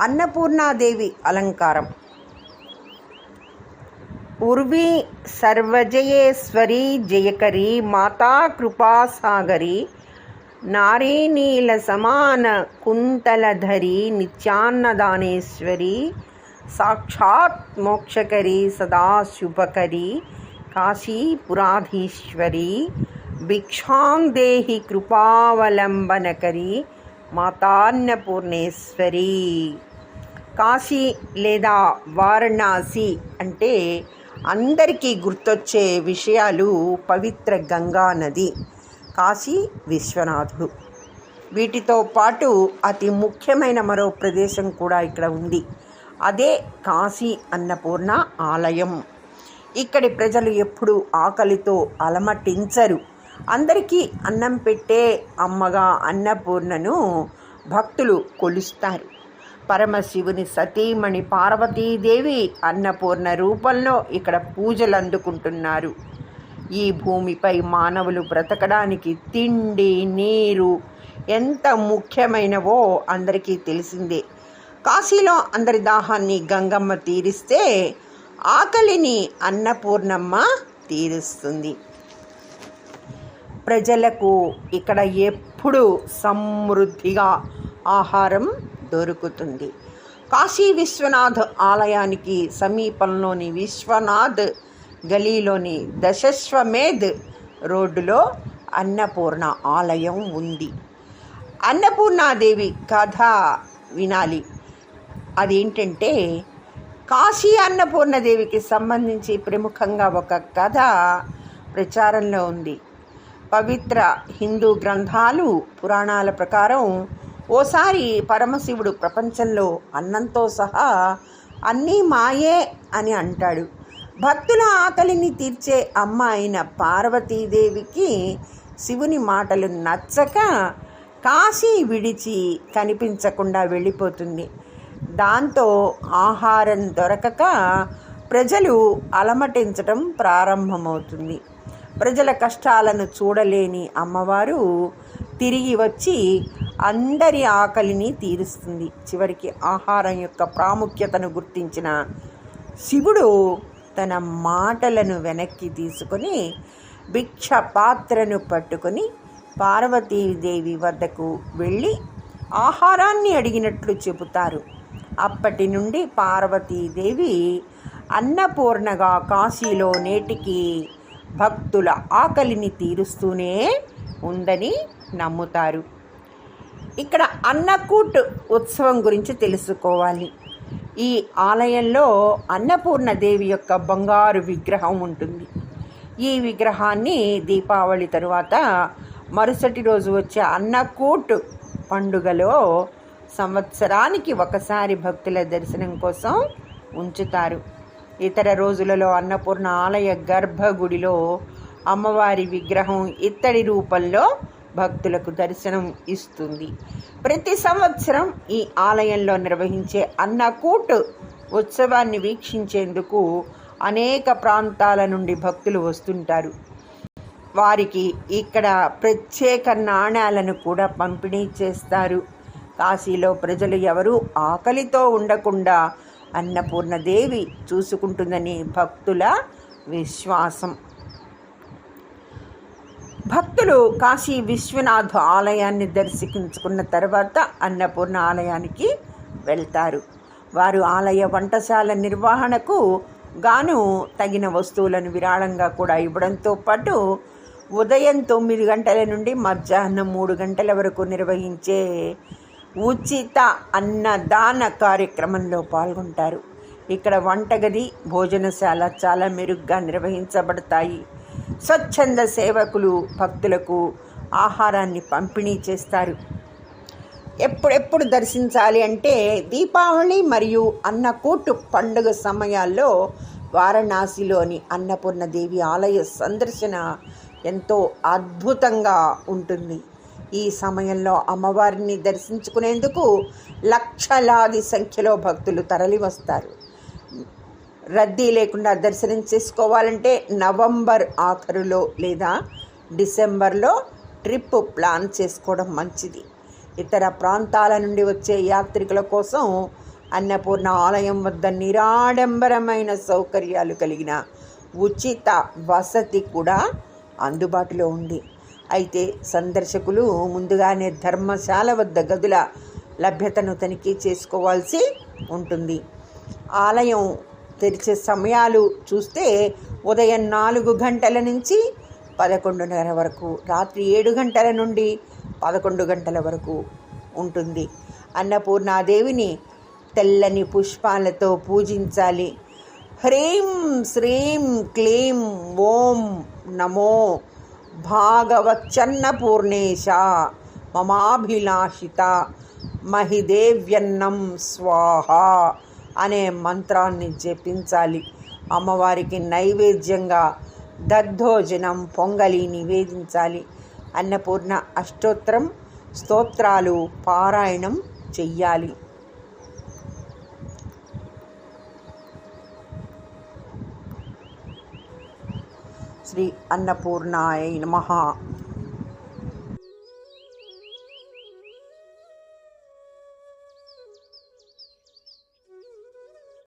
అన్నపూర్ణాదేవి అలంకారం. ఉర్వి సర్వజయేశ్వరి జయకరి మాతా కృపాసాగరి నారీనీల సమాన కుంతలధరి నిత్యాన్నదానేశ్వరి సాక్షాత్ మోక్షకరి సదాశుభకరి కాశీపురాధీశ్వరి భిక్షాందేహి కృపావలంబనకరి మాతాన్నపూర్ణేశ్వరి. కాశీ లేదా వారణాసి అంటే అందరికీ గుర్తొచ్చే విషయాలు పవిత్ర గంగా నది కాశీ విశ్వనాథుడు. వీటితో పాటు అతి ముఖ్యమైన మరో ప్రదేశం కూడా ఇక్కడ ఉంది. అదే కాశీ అన్నపూర్ణ ఆలయం. ఇక్కడి ప్రజలు ఎప్పుడూ ఆకలితో అలమటించరు. అందరికీ అన్నం పెట్టే అమ్మగా అన్నపూర్ణను భక్తులు కొలుస్తారు. పరమశివుని సతీమణి పార్వతీదేవి అన్నపూర్ణ రూపంలో ఇక్కడ పూజలు అందుకుంటున్నారు ఈ భూమిపై మానవులు బ్రతకడానికి తిండి నీరు ఎంత ముఖ్యమైనవో అందరికీ తెలిసిందే. కాశీలో అందరి దాహాన్ని గంగమ్మ తీరిస్తే ఆకలిని అన్నపూర్ణమ్మ తీరుస్తుంది. ప్రజలకు ఇక్కడ ఎప్పుడు సమృద్ధిగా ఆహారం దొరుకుతుంది. కాశీ విశ్వనాథ్ ఆలయానికి సమీపంలోని విశ్వనాథ్ గలీలోని దశస్వమేధ్ రోడ్డులో అన్నపూర్ణ ఆలయం ఉంది. అన్నపూర్ణాదేవి కథ వినాలి. అదేంటంటే కాశీ అన్నపూర్ణదేవికి సంబంధించి ప్రముఖంగా ఒక కథ ప్రచారంలో ఉంది. పవిత్ర హిందూ గ్రంథాలు పురాణాల ప్రకారం ఓసారి పరమశివుడు ప్రపంచంలో అన్నంతో సహా అన్నీ మాయే అని అంటాడు. భక్తుల ఆకలిని తీర్చే అమ్మ అయిన పార్వతీదేవికి శివుని మాటలు నచ్చక కాశీ విడిచి కనిపించకుండా వెళ్ళిపోతుంది. దాంతో ఆహారం దొరకక ప్రజలు అలమటించటం ప్రారంభమవుతుంది. ప్రజల కష్టాలను చూడలేని అమ్మవారు తిరిగి వచ్చి అందరి ఆకలిని తీరుస్తుంది. చివరికి ఆహారం యొక్క ప్రాముఖ్యతను గుర్తించిన శివుడు తన మాటలను వెనక్కి తీసుకొని భిక్ష పాత్రను పట్టుకొని పార్వతీదేవి వద్దకు వెళ్ళి ఆహారాన్ని అడిగినట్లు చెబుతారు. అప్పటి నుండి పార్వతీదేవి అన్నపూర్ణగా కాశీలో నేటికి భక్తుల ఆకలిని తీరుస్తూనే ఉందని నమ్ముతారు. ఇక్కడ అన్నకూట్ ఉత్సవం గురించి తెలుసుకోవాలి. ఈ ఆలయంలో అన్నపూర్ణదేవి యొక్క బంగారు విగ్రహం ఉంటుంది. ఈ విగ్రహాన్ని దీపావళి తరువాత మరుసటి రోజు వచ్చే అన్నకూట్ పండుగలో సంవత్సరానికి ఒకసారి భక్తుల దర్శనం కోసం ఉంచుతారు. ఇతర రోజులలో అన్నపూర్ణ ఆలయ గర్భగుడిలో అమ్మవారి విగ్రహం ఇత్తడి రూపంలో భక్తులకు దర్శనం ఇస్తుంది. ప్రతి సంవత్సరం ఈ ఆలయంలో నిర్వహించే అన్నకూట్ ఉత్సవాన్ని వీక్షించేందుకు అనేక ప్రాంతాల నుండి భక్తులు వస్తుంటారు. వారికి ఇక్కడ ప్రత్యేక నాణ్యాలను కూడా పంపిణీ చేస్తారు. కాశీలో ప్రజలు ఎవరూ ఆకలితో ఉండకుండా అన్నపూర్ణదేవి చూసుకుంటుందని భక్తుల విశ్వాసం. భక్తులు కాశీ విశ్వనాథ ఆలయాన్ని దర్శించుకున్న తర్వాత అన్నపూర్ణ ఆలయానికి వెళ్తారు. వారు ఆలయ వంటశాల నిర్వహణకు గాను తగిన వస్తువులను విరాళంగా కూడా ఇవ్వడంతో పాటు ఉదయం తొమ్మిది గంటల నుండి మధ్యాహ్నం మూడు గంటల వరకు నిర్వహించే ఉచిత అన్నదాన కార్యక్రమంలో పాల్గొంటారు. ఇక్కడ వంటగది భోజనశాల చాలా మెరుగ్గా నిర్వహించబడతాయి. స్వచ్ఛంద సేవకులు భక్తులకు ఆహారాన్ని పంపిణీ చేస్తారు. ఎప్పుడెప్పుడు దర్శించాలి అంటే దీపావళి మరియు అన్నకూటు పండుగ సమయాల్లో వారణాసిలోని అన్నపూర్ణదేవి ఆలయ సందర్శన ఎంతో అద్భుతంగా ఉంటుంది. ఈ సమయంలో అమ్మవారిని దర్శించుకునేందుకు లక్షలాది సంఖ్యలో భక్తులు తరలివస్తారు. రద్దీ లేకుండా దర్శనం చేసుకోవాలంటే నవంబర్ ఆఖరులో లేదా డిసెంబర్లో ట్రిప్ ప్లాన్ చేసుకోవడం మంచిది. ఇతర ప్రాంతాల నుండి వచ్చే యాత్రికుల కోసం అన్నపూర్ణ ఆలయం వద్ద నిరాడంబరమైన సౌకర్యాలు కలిగిన ఉచిత వసతి కూడా అందుబాటులో ఉంది. అయితే సందర్శకులు ముందుగానే ధర్మశాల వద్ద గదుల లభ్యతను తనిఖీ చేసుకోవాల్సి ఉంటుంది. ఆలయం తెరిచే సమయాలు చూస్తే ఉదయం నాలుగు గంటల నుంచి పదకొండున్నర వరకు రాత్రి ఏడు గంటల నుండి పదకొండు గంటల వరకు ఉంటుంది. అన్నపూర్ణాదేవిని తెల్లని పుష్పాలతో పూజించాలి. హ్రీం శ్రీం క్లీం ఓం నమో భాగవచ్చన్నపూర్ణేశ మమాభిలాషిత మహిదేవ్యన్నం స్వాహ. అనే మంత్రాన్ని జపించాలి. అమ్మవారికి నైవేద్యంగా దద్దోజనం పొంగలి నివేదించాలి. అన్నపూర్ణ అష్టోత్తరం స్తోత్రాలు పారాయణం చెయ్యాలి. శ్రీ అన్నపూర్ణాయ నమ.